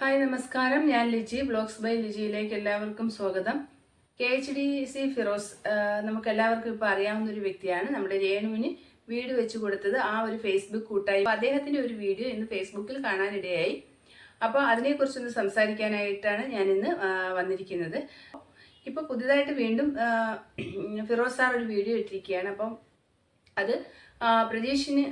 Hi നമസ്കാരം. ഞാൻ Liji blogs by ലിജിയിലേക്ക് എല്ലാവർക്കും സ്വാഗതം. K H D C Firoz നമുക്ക് എല്ലാവർക്കും ഇപ്പോൾ അറിയാവുന്ന ഒരു വ്യക്തിയാണ്. നമ്മുടെ രേണുവിന് വീട് വെച്ച് കൊടുത്തത് ആ ഒരു ഫേസ്ബുക്ക് കൂട്ടായി. അദ്ദേഹത്തിന്റെ ഒരു വീഡിയോ ഇന്ന് ഫേസ്ബുക്കിൽ കാണാനിടയായി. അപ്പോൾ അതിനെക്കുറിച്ചൊന്ന് സംസാരിക്കാനായിട്ടാണ് ഞാൻ ഇന്ന് വന്നിരിക്കുന്നത്. ഇപ്പോൾ പുതിയതായിട്ട് വീണ്ടും ഫിറോസ് സാർ ഒരു വീഡിയോ ഇട്ടിരിക്കുകയാണ്. അപ്പം അത് പ്രതീഷിന്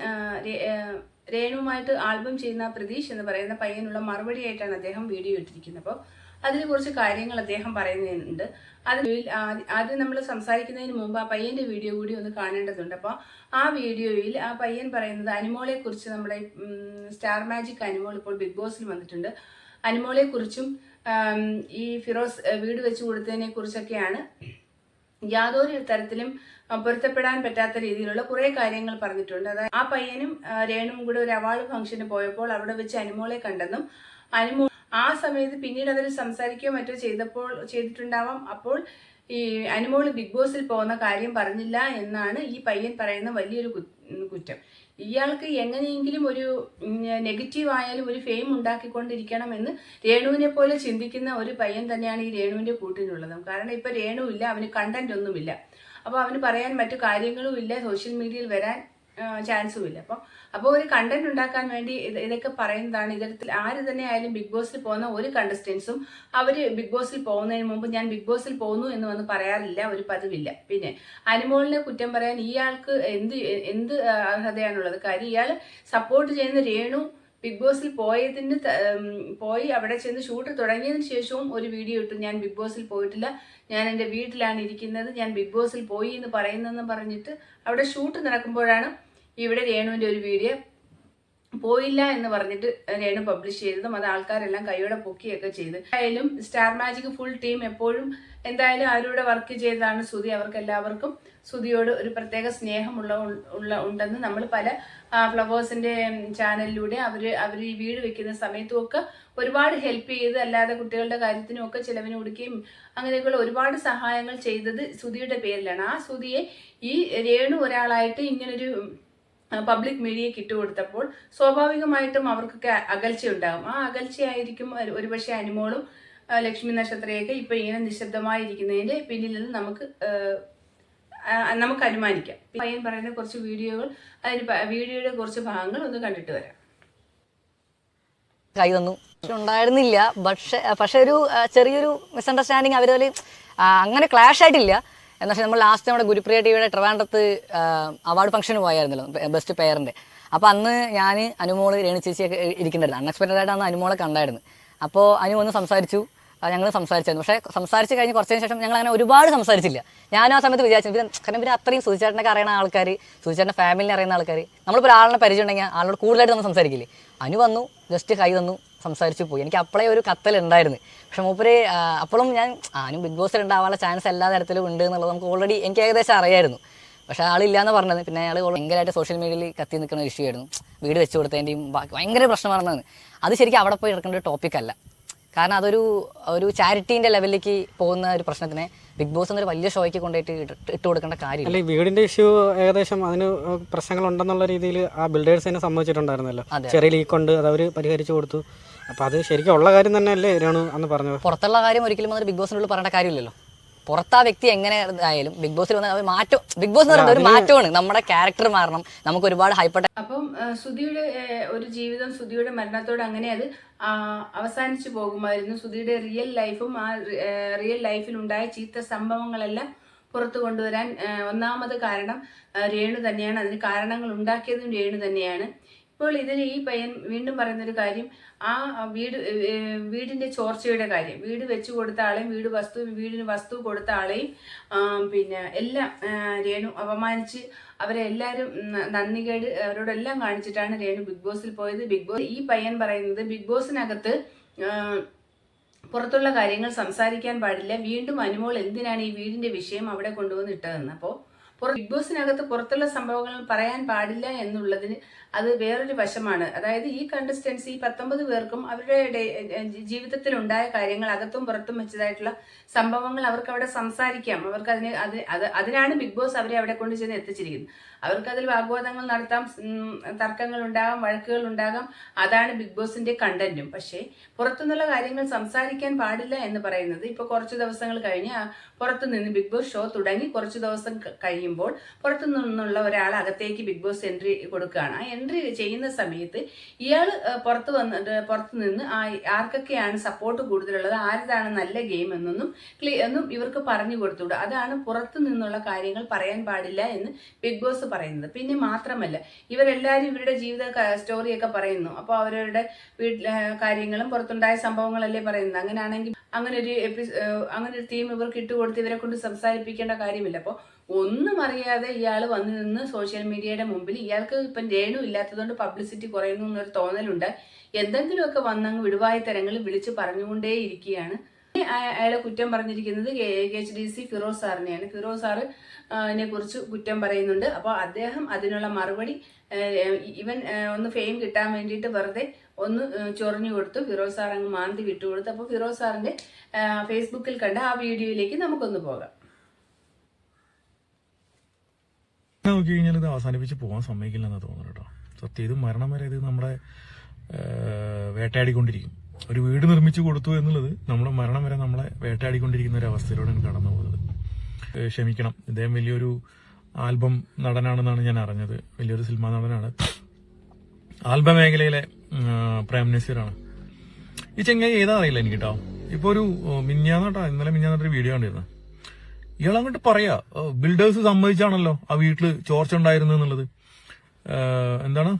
രേണുവുമായിട്ട് ആൽബം ചെയ്യുന്ന പ്രതീഷ് എന്ന് പറയുന്ന പയ്യനുള്ള മറുപടി ആയിട്ടാണ് അദ്ദേഹം വീഡിയോ ഇട്ടിരിക്കുന്നത്. അപ്പോൾ അതിൽ കുറച്ച് കാര്യങ്ങൾ അദ്ദേഹം പറയുന്നുണ്ട്. അതിൽ ആദ്യം നമ്മൾ സംസാരിക്കുന്നതിന് മുമ്പ് ആ പയ്യന്റെ വീഡിയോ കൂടി ഒന്ന് കാണേണ്ടതുണ്ട്. അപ്പോൾ ആ വീഡിയോയിൽ ആ പയ്യൻ പറയുന്നത് അനിമോളെ കുറിച്ച് നമ്മുടെ സ്റ്റാർ മാജിക് അനിമോൾ ഇപ്പോൾ ബിഗ് ബോസിൽ വന്നിട്ടുണ്ട്. അനിമോളെ കുറിച്ചും ഈ ഫിറോസ് വീട് വെച്ച് കൊടുത്തതിനെ കുറിച്ചൊക്കെയാണ് യാതൊരു തരത്തിലും പൊരുത്തപ്പെടാൻ പറ്റാത്ത രീതിയിലുള്ള കുറെ കാര്യങ്ങൾ പറഞ്ഞിട്ടുണ്ട്. അതായത് ആ പയ്യനും രേണും രേണുവും കൂടെ ഒരു അവാർഡ് ഫംഗ്ഷന് പോയപ്പോൾ അവിടെ വെച്ച് അനുമോളെ കണ്ടെന്നും അനുമോ ആ സമയത്ത് പിന്നീട് അവർ സംസാരിക്കുകയോ മറ്റോ ചെയ്തപ്പോൾ ചെയ്തിട്ടുണ്ടാവാം. അപ്പോൾ ഈ അനുമോൾ ബിഗ് ബോസിൽ പോകുന്ന കാര്യം പറഞ്ഞില്ല എന്നാണ് ഈ പയ്യൻ പറയുന്ന വലിയൊരു കുറ്റം. ഇയാൾക്ക് എങ്ങനെയെങ്കിലും ഒരു നെഗറ്റീവ് ആയാലും ഒരു ഫെയിം ഉണ്ടാക്കിക്കൊണ്ടിരിക്കണമെന്ന് രേണുവിനെ പോലെ ചിന്തിക്കുന്ന ഒരു പയ്യൻ തന്നെയാണ് ഈ രേണുവിന്റെ കൂട്ടിനുള്ളത്. കാരണം ഇപ്പൊ രേണു ഇല്ല അവന് കണ്ടന്റ് ഒന്നുമില്ല. അപ്പോൾ അവന് പറയാൻ മറ്റു കാര്യങ്ങളും ഇല്ല സോഷ്യൽ മീഡിയയിൽ വരാൻ ചാൻസും ഇല്ല അപ്പോൾ അപ്പോൾ ഒരു കണ്ടന്റ് ഉണ്ടാക്കാൻ വേണ്ടി ഇത് ഇതൊക്കെ പറയുന്നതാണ് ഇത്തരത്തിൽ ആര് തന്നെ ആയാലും ബിഗ് ബോസിൽ പോകുന്ന ഒരു കണ്ടസ്റ്റൻസും അവർ ബിഗ് ബോസിൽ പോകുന്നതിന് മുമ്പ് ഞാൻ ബിഗ് ബോസിൽ പോകുന്നു എന്ന് വന്ന് പറയാറില്ല ഒരു പതിവില്ല. പിന്നെ അനുമോളിനെ കുറ്റം പറയാൻ ഇയാൾക്ക് എന്ത് എന്ത് അർഹതയാണുള്ളത്? കാര്യം ഇയാൾ സപ്പോർട്ട് ചെയ്യുന്ന രേണു ബിഗ് ബോസിൽ പോയതിന് പോയി അവിടെ ചെന്ന് ഷൂട്ട് തുടങ്ങിയതിന് ശേഷവും ഒരു വീഡിയോ ഇട്ടു. ഞാൻ ബിഗ് ബോസിൽ പോയിട്ടില്ല. ഞാൻ എന്റെ വീട്ടിലാണ് ഇരിക്കുന്നത്. ഞാൻ ബിഗ് ബോസിൽ പോയി എന്ന് പറയുന്നതെന്ന് പറഞ്ഞിട്ട് അവിടെ ഷൂട്ട് നടക്കുമ്പോഴാണ് ഇവിടെ രേണുവിന്റെ ഒരു വീഡിയോ പോയില്ല എന്ന് പറഞ്ഞിട്ട് രേണു പബ്ലിഷ് ചെയ്തതും അത് ആൾക്കാരെല്ലാം കൈയോടെ പൊക്കിയൊക്കെ ചെയ്ത്. എന്തായാലും സ്റ്റാർ മാജിക് ഫുൾ ടീം എപ്പോഴും എന്തായാലും അവരുടെ വർക്ക് ചെയ്തതാണ് ശ്രുതി. അവർക്ക് എല്ലാവർക്കും ശ്രുതിയോട് ഒരു പ്രത്യേക സ്നേഹമുള്ള ഉള്ള ഉണ്ടെന്ന് നമ്മൾ പല ഫ്ലവേഴ്സിന്റെ ചാനലിലൂടെ അവർ അവർ ഈ വീട് വെക്കുന്ന സമയത്തും ഒക്കെ ഒരുപാട് ഹെൽപ്പ് ചെയ്ത് അല്ലാതെ കുട്ടികളുടെ കാര്യത്തിനും ഒക്കെ ചിലവിന് കൊടുക്കുകയും അങ്ങനെയൊക്കെയുള്ള ഒരുപാട് സഹായങ്ങൾ ചെയ്തത് ശ്രുതിയുടെ പേരിലാണ്. ആ ശ്രുതിയെ ഈ രേണു ഒരാളായിട്ട് ഇങ്ങനൊരു പബ്ലിക് മീഡിയയ്ക്ക് ഇട്ടുകൊടുത്തപ്പോൾ സ്വാഭാവികമായിട്ടും അവർക്കൊക്കെ അകൽച്ച ഉണ്ടാകും ആ അകൽച്ചയായിരിക്കും ഒരു- ഒരുപക്ഷെ അനുമോളും ലക്ഷ്മി നക്ഷത്രയൊക്കെ ഇപ്പൊ ഇങ്ങനെ നിശബ്ദമായിരിക്കുന്നതിന്റെ പിന്നിൽ നിന്ന് നമുക്ക് നമുക്ക് അനുമാനിക്കാം. പയ്യൻ പറയുന്ന കുറച്ച് വീഡിയോകൾ അതിന് വീഡിയോയുടെ കുറച്ച് ഭാഗങ്ങൾ ഒന്ന് കണ്ടിട്ട് വരാം. കൈ തന്നു ഉണ്ടായിരുന്നില്ല. പക്ഷെ പക്ഷെ ഒരു ചെറിയൊരു മിസ് അണ്ടർസ്റ്റാൻഡിങ് തമ്മിൽ അങ്ങനെ ക്ലാഷ് ആയിട്ടില്ല. എന്ന് വെച്ചാൽ നമ്മൾ ലാസ്റ്റ് നമ്മുടെ ഗുരുപ്രിയ ടിവിയുടെ ട്രിവാൻഡ്രത്ത് അവാർഡ് ഫംഗ്ഷന് പോയായിരുന്നല്ലോ ബെസ്റ്റ് പെയറിന്റെ അപ്പോൾ അന്ന് ഞാൻ അനുമോൾ രേണു ചേച്ചിയൊക്കെ ഇരിക്കുന്നുണ്ടായിരുന്നു അൺഎക്സ്പെക്റ്റഡ് ആയിട്ടാണ് അനുമോളെ കണ്ടായിരുന്നു. അപ്പോൾ അനു ഒന്ന് സംസാരിച്ചു. ഞങ്ങൾ സംസാരിച്ചായിരുന്നു. പക്ഷേ സംസാരിച്ച് കഴിഞ്ഞ് കുറച്ചതിന് ശേഷം ഞങ്ങൾ അങ്ങനെ ഒരുപാട് സംസാരിച്ചില്ല. ഞാൻ ആ സമയത്ത് വിചാരിച്ചു പിന്നെ കാരണം പിന്നെ അത്രയും സുചേട്ടനൊക്കെ അറിയുന്ന ആൾക്കാർ സുചേട്ടന്റെ ഫാമിലിനെ അറിയുന്ന ആൾക്കാർ നമ്മളിപ്പോൾ ഒരാളിനെ പരിചയം ഉണ്ടെങ്കിൽ ആളോട് കൂടുതലായിട്ട് നമ്മൾ സംസാരിക്കില്ലേ? അനു വന്നു ജസ്റ്റ് കൈ തന്നു സംസാരിച്ചു പോയി. എനിക്ക് അപ്പോഴേ ഒരു കത്തൽ ഉണ്ടായിരുന്നു പക്ഷെ മൂപ്പര് അപ്പോഴും ഞാൻ ആനും ബിഗ് ബോസിൽ ഉണ്ടാവാനുള്ള ചാൻസ് എല്ലാ തരത്തിലും ഉണ്ട് എന്നുള്ളത് നമുക്ക് ഓൾറെഡി എനിക്ക് ഏകദേശം അറിയായിരുന്നു. പക്ഷെ ആളില്ലാന്ന് പറഞ്ഞത്. പിന്നെ അയാൾ ഭയങ്കരമായിട്ട് സോഷ്യൽ മീഡിയയിൽ കത്തി നിൽക്കുന്ന ഒരു ഇഷ്യൂ ആയിരുന്നു. വീട് വെച്ച് കൊടുത്തതിന്റെയും ഭയങ്കര പ്രശ്നമാണെന്നാണ്. അത് ശരിക്കും അവിടെ പോയി എടുക്കേണ്ട ഒരു ടോപ്പിക്കല്ല കാരണം അതൊരു ഒരു ചാരിറ്റീന്റെ ലെവലിലേക്ക് പോകുന്ന ഒരു പ്രശ്നത്തിനെ ബിഗ് ബോസ് എന്നൊരു വലിയ ഷോയ്ക്ക് കൊണ്ടുപോയിട്ട് ഇട്ട് കൊടുക്കേണ്ട കാര്യമില്ല. അല്ല ഈ വീടിന്റെ ഇഷ്യൂ ഏകദേശം അതിന് പ്രശ്നങ്ങൾ ഉണ്ടെന്നുള്ള രീതിയിൽ ആ ബിൽഡേഴ്സ് തന്നെ സമ്മതിച്ചിട്ടുണ്ടായിരുന്നല്ലോ. ചെറിയ ലീക്ക് ഉണ്ട് അത് അവർ പരിഹരിച്ചു കൊടുത്തു. അപ്പോൾ അത് ശരിക്കും ഉള്ള കാര്യം തന്നെയല്ലേ രേണു അന്ന് പറഞ്ഞത്? പുറത്തുള്ള കാര്യം ഒരിക്കലും അത് ബിഗ് ബോസിനുള്ളിൽ പറയേണ്ട കാര്യമില്ലല്ലോ. പുറത്ത് ആ വ്യക്തി എങ്ങനെ ആയാലും ബിഗ് ബോസിൽ വന്ന മാറ്റം ബിഗ് ബോസ് എന്ന് പറയുന്നത് ഒരു മാറ്റമാണ്. നമ്മുടെ ക്യാരക്ടർ മാറണം. നമുക്ക് ഒരുപാട് ഹൈപ്പർ അപ്പം സുധിയുടെ ഒരു ജീവിതം സുധിയുടെ മരണത്തോടെ അങ്ങനെ അത് അവസാനിച്ചു പോകുമായിരുന്നു. സുധിയുടെ റിയൽ ലൈഫും ആ റിയൽ ലൈഫിൽ ഉണ്ടായ ചീത്ത സംഭവങ്ങളെല്ലാം പുറത്തു കൊണ്ടുവരാൻ ഒന്നാമത് കാരണം രേണു തന്നെയാണ്. അതിന് കാരണങ്ങൾ ഉണ്ടാക്കിയതും രേണു തന്നെയാണ്. ഇപ്പോൾ ഇതിൽ ഈ പയ്യൻ വീണ്ടും പറയുന്നൊരു കാര്യം ആ വീട് വീടിന്റെ ചോർച്ചയുടെ കാര്യം. വീട് വെച്ചു കൊടുത്ത ആളെയും വീട് വസ്തു വീടിന് വസ്തു കൊടുത്ത ആളെയും പിന്നെ എല്ലാം രേണു അപമാനിച്ച് അവരെ എല്ലാവരും നന്ദി നന്ദികേട് അവരോടെല്ലാം കാണിച്ചിട്ടാണ് രേണു ബിഗ് ബോസിൽ പോയത്. ബിഗ് ബോസ് ഈ പയ്യൻ പറയുന്നത് ബിഗ് ബോസിനകത്ത് പുറത്തുള്ള കാര്യങ്ങൾ സംസാരിക്കാൻ പാടില്ല. വീണ്ടും അനുമോൾ എന്തിനാണ് ഈ വീടിന്റെ വിഷയം അവിടെ കൊണ്ടുവന്ന് ഇട്ടതെന്ന്. അപ്പോൾ ബിഗ് ബോസിനകത്ത് പുറത്തുള്ള സംഭവങ്ങൾ പറയാൻ പാടില്ല എന്നുള്ളതിന് അത് വേറൊരു വശമാണ്. അതായത് ഈ കണ്ടസ്റ്റൻസ് ഈ പത്തൊമ്പത് പേർക്കും അവരുടെ ജീവിതത്തിൽ ഉണ്ടായ കാര്യങ്ങൾ അകത്തും പുറത്തും വെച്ചതായിട്ടുള്ള സംഭവങ്ങൾ അവർക്ക് അവിടെ സംസാരിക്കാം. അവർക്ക് അതിന് അത് അത് അതിനാണ് ബിഗ് ബോസ് അവരെ അവിടെ കൊണ്ട് ചെന്ന് എത്തിച്ചിരിക്കുന്നത്. അവർക്ക് അതിൽ വാഗ്വാദങ്ങൾ നടത്താം തർക്കങ്ങൾ ഉണ്ടാകാം വഴക്കുകൾ ഉണ്ടാകാം അതാണ് ബിഗ് ബോസിന്റെ കണ്ടന്റും. പക്ഷേ പുറത്തുനിന്നുള്ള കാര്യങ്ങൾ സംസാരിക്കാൻ പാടില്ല എന്ന് പറയുന്നത് ഇപ്പൊ കുറച്ച് ദിവസങ്ങൾ കഴിഞ്ഞ് പുറത്തുനിന്ന് പുറത്തു നിന്ന് ബിഗ് ബോസ് ഷോ തുടങ്ങി കുറച്ച് ദിവസം കഴിയുമ്പോൾ പുറത്തു നിന്നുള്ള ഒരാൾ അകത്തേക്ക് ബിഗ് ബോസ് എൻട്രി കൊടുക്കുകയാണ്. ആ എൻട്രി ചെയ്യുന്ന സമയത്ത് ഇയാൾ പുറത്ത് വന്നിട്ട് പുറത്തു നിന്ന് ആർക്കൊക്കെയാണ് സപ്പോർട്ട് കൂടുതലുള്ളത് ആരതാണ് നല്ല ഗെയിം എന്നൊന്നും ക്ലിയർ എന്നും ഇവർക്ക് പറഞ്ഞു കൊടുത്തു അതാണ് പുറത്തു നിന്നുള്ള കാര്യങ്ങൾ പറയാൻ പാടില്ല എന്ന് ബിഗ് ബോസ് പറയുന്നത്. പിന്നെ മാത്രമല്ല ഇവരെല്ലാവരും ഇവരുടെ ജീവിത സ്റ്റോറിയൊക്കെ പറയുന്നു. അപ്പോൾ അവരവരുടെ വീട്ടിലെ കാര്യങ്ങളും പുറത്തുണ്ടായ സംഭവങ്ങളല്ലേ പറയുന്നത്. അങ്ങനെയാണെങ്കിൽ അങ്ങനെ ഒരു എപ്പിസ് അങ്ങനെ ഒരു തീം ഇവർക്ക് ഇട്ടുകൊടുത്ത് ഇവരെ കൊണ്ട് സംസാരിപ്പിക്കേണ്ട കാര്യമില്ല. അപ്പോൾ ഒന്നും അറിയാതെ ഇയാൾ വന്നു നിന്ന് സോഷ്യൽ മീഡിയയുടെ മുമ്പിൽ ഇയാൾക്ക് ഇപ്പം രേണു ഇല്ലാത്തതുകൊണ്ട് പബ്ലിസിറ്റി കുറയുന്നു എന്നൊരു തോന്നലുണ്ട്. എന്തെങ്കിലുമൊക്കെ വന്നങ്ങ് വിടുവായ തരങ്ങളിൽ വിളിച്ച് പറഞ്ഞുകൊണ്ടേ ഇരിക്കുകയാണ് അയാളെ കുറ്റം പറഞ്ഞിരിക്കുന്നത് K H D C Firoz സാറിനെയാണ്. Firoz സാറിനെ കുറിച്ച് കുറ്റം പറയുന്നുണ്ട്. അപ്പോൾ അദ്ദേഹം അതിനുള്ള മറുപടി ഇവൻ ഒന്ന് ഫെയിം കിട്ടാൻ വേണ്ടിയിട്ട് വെറുതെ ഒന്ന് ചൊറിഞ്ഞു കൊടുത്തു. ഫിറോസ് സാർ അങ്ങ് മാന്തി വിട്ടുകൊടുത്തു അപ്പോൾ ഫിറോസ് സാറിന്റെ ഏഹ്, ഫേസ്ബുക്കിൽ കണ്ട ആ വീഡിയോയിലേക്ക് നമുക്കൊന്ന് പോകാം. നോക്കി കഴിഞ്ഞാൽ ഇത് അവസാനിപ്പിച്ച് പോകാൻ സമ്മതിക്കില്ലെന്ന് തോന്നുന്നു കേട്ടോ. സത്യം ഇത് മരണം വരെ ഇത് നമ്മുടെ ആ, വേട്ടയാടിക്കൊണ്ടിരിക്കും. ഒരു വീട് നിർമ്മിച്ചു കൊടുത്തു എന്നുള്ളത് നമ്മുടെ മരണം വരെ നമ്മളെ വേട്ടയാടിക്കൊണ്ടിരിക്കുന്ന ഒരു അവസ്ഥയിലൂടെയാണ് കടന്നു പോകുന്നത്. ക്ഷമിക്കണം. ഇദ്ദേഹം വലിയൊരു ആൽബം നടനാണെന്നാണ് ഞാൻ അറിഞ്ഞത്. വലിയൊരു സിനിമാ നടനാണ്. ആൽബം മേഖലയിലെ പ്രൈം നസീറാണ്. ഈ ചെങ്ങായി ഏതാ അറിയില്ല എനിക്ക് കേട്ടോ ഇപ്പൊ ഒരു മിന്നാന്നോട്ടാ ഇന്നലെ മിഞ്ഞാന്നോട്ടൊരു വീഡിയോ കണ്ടിരുന്നു. ഇയാൾ അങ്ങോട്ട് പറയാ ബിൽഡേഴ്സ് സമ്മതിച്ചാണല്ലോ ആ വീട്ടിൽ ചോർച്ച ഉണ്ടായിരുന്നു എന്നുള്ളത്. എന്താണ്?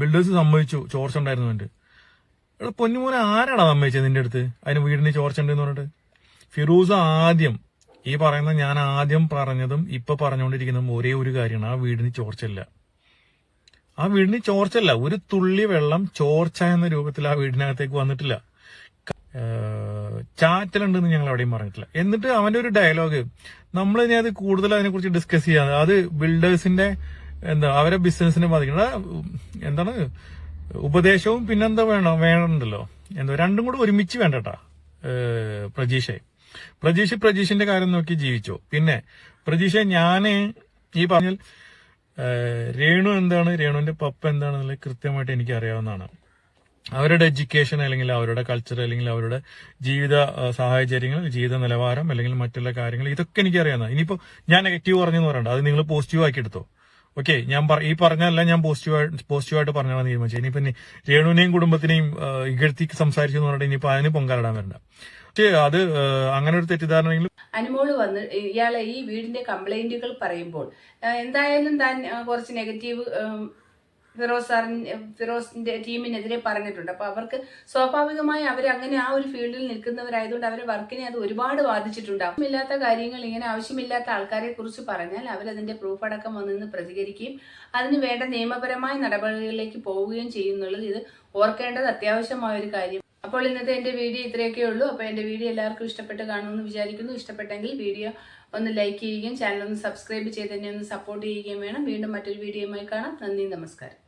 ബിൽഡേഴ്സ് സമ്മതിച്ചു ചോർച്ച ഉണ്ടായിരുന്നുണ്ട് എടാ പൊന്നുമോനെ ആരാടാ സമ്മതിച്ചത് നിന്റെ അടുത്ത്? അതിന് വീടിന് ചോർച്ചുണ്ട് ഉണ്ടെന്ന് പറഞ്ഞിട്ട്? ഫിറൂസ് ആദ്യം ഈ പറയുന്ന ഞാൻ ആദ്യം പറഞ്ഞതും ഇപ്പൊ പറഞ്ഞുകൊണ്ടിരിക്കുന്നതും ഒരേ ഒരു കാര്യമാണ്. ആ വീടിന് ചോർച്ചല്ല ആ വീടിന് ചോർച്ചല്ല ഒരു തുള്ളി വെള്ളം ചോർച്ച എന്ന രൂപത്തിൽ ആ വീടിനകത്തേക്ക് വന്നിട്ടില്ല. ചാറ്റലുണ്ടെന്ന് ഞങ്ങൾ അവിടെയും പറഞ്ഞിട്ടില്ല. എന്നിട്ട് അവന്റെ ഒരു ഡയലോഗ് നമ്മൾ ഇനി അത് കൂടുതൽ അതിനെ കുറിച്ച് ഡിസ്കസ് ചെയ്യാതെ അത് ബിൽഡേഴ്സിന്റെ എന്താ അവരെ ബിസിനസിനെ ബാധിക്കണം എന്താണ് ഉപദേശവും പിന്നെന്താ വേണം? വേണമുണ്ടല്ലോ എന്തോ രണ്ടും കൂടെ ഒരുമിച്ച് വേണ്ടട്ടാ. പ്രജീഷെ. പ്രജീഷ് പ്രജീഷിന്റെ കാര്യം നോക്കി ജീവിച്ചോ? പിന്നെ പ്രജീഷെ ഞാൻ ഈ പറഞ്ഞ രേണു എന്താണ്? രേണുവിന്റെ പപ്പ എന്താണെന്നുള്ളത് കൃത്യമായിട്ട് എനിക്ക് അറിയാവുന്നതാണ് അവരുടെ എഡ്യൂക്കേഷൻ അല്ലെങ്കിൽ അവരുടെ കൾച്ചർ അല്ലെങ്കിൽ അവരുടെ ജീവിത സാഹചര്യങ്ങൾ ജീവിത നിലവാരം അല്ലെങ്കിൽ മറ്റുള്ള കാര്യങ്ങൾ ഇതൊക്കെ എനിക്ക് അറിയാവുന്ന ഇനിയിപ്പോ ഞാൻ നെഗറ്റീവ് പറഞ്ഞെന്ന് പറയണ്ട. അത് നിങ്ങൾ പോസിറ്റീവ് ആക്കി എടുത്തോ. ഓക്കെ ഞാൻ ഈ പറഞ്ഞല്ല ഞാൻ പോസിറ്റീവ് പോസിറ്റീവായിട്ട് പറഞ്ഞാണ് തീരുമാനിച്ചത്. ഇനിയിപ്പോ ഇനി രേണുവിനെയും കുടുംബത്തിനെയും ഇകഴ്ത്തി സംസാരിച്ചു എന്ന് പറഞ്ഞിട്ട് ഇനിയിപ്പോ അതിന് പൊങ്കാലിടാൻ വരണ്ട. പക്ഷേ അത് അങ്ങനെ ഒരു തെറ്റിദ്ധാരണയെങ്കിലും അനുമോൾ വന്ന് ഇയാളെ ഈ വീടിന്റെ കംപ്ലൈന്റുകൾ പറയുമ്പോൾ എന്തായാലും താൻ കുറച്ച് നെഗറ്റീവ് ഫിറോസ് സാറിന് ഫിറോസിന്റെ ടീമിനെതിരെ പറഞ്ഞിട്ടുണ്ട്. അപ്പൊ അവർക്ക് സ്വാഭാവികമായി അവർ അങ്ങനെ ആ ഒരു ഫീൽഡിൽ നിൽക്കുന്നവരായതുകൊണ്ട് അവരുടെ വർക്കിനെ അത് ഒരുപാട് ബാധിച്ചിട്ടുണ്ട്. ആവശ്യമില്ലാത്ത കാര്യങ്ങൾ ഇങ്ങനെ ആവശ്യമില്ലാത്ത ആൾക്കാരെ കുറിച്ച് പറഞ്ഞാൽ അവരതിന്റെ പ്രൂഫ് അടക്കം വന്ന് നിന്ന് പ്രതികരിക്കുകയും അതിന് വേണ്ട നിയമപരമായ നടപടികളിലേക്ക് പോവുകയും ചെയ്യുന്നുള്ളത് ഇത് ഓർക്കേണ്ടത് അത്യാവശ്യമായ ഒരു കാര്യം. അപ്പോൾ ഇന്നത്തെ എന്റെ വീഡിയോ ഇത്രയൊക്കെ ഉള്ളൂ. അപ്പോൾ എന്റെ വീഡിയോ എല്ലാവർക്കും ഇഷ്ടപ്പെട്ട് കാണുമെന്ന് വിചാരിക്കുന്നു. ഇഷ്ടപ്പെട്ടെങ്കിൽ വീഡിയോ ഒന്ന് ലൈക്ക് ചെയ്യുകയും ചാനൽ ഒന്ന് സബ്സ്ക്രൈബ് ചെയ്ത് തന്നെ ഒന്ന് സപ്പോർട്ട് ചെയ്യുകയും വേണം. വീണ്ടും മറ്റൊരു വീഡിയോയുമായി കാണാം. നന്ദി നമസ്കാരം.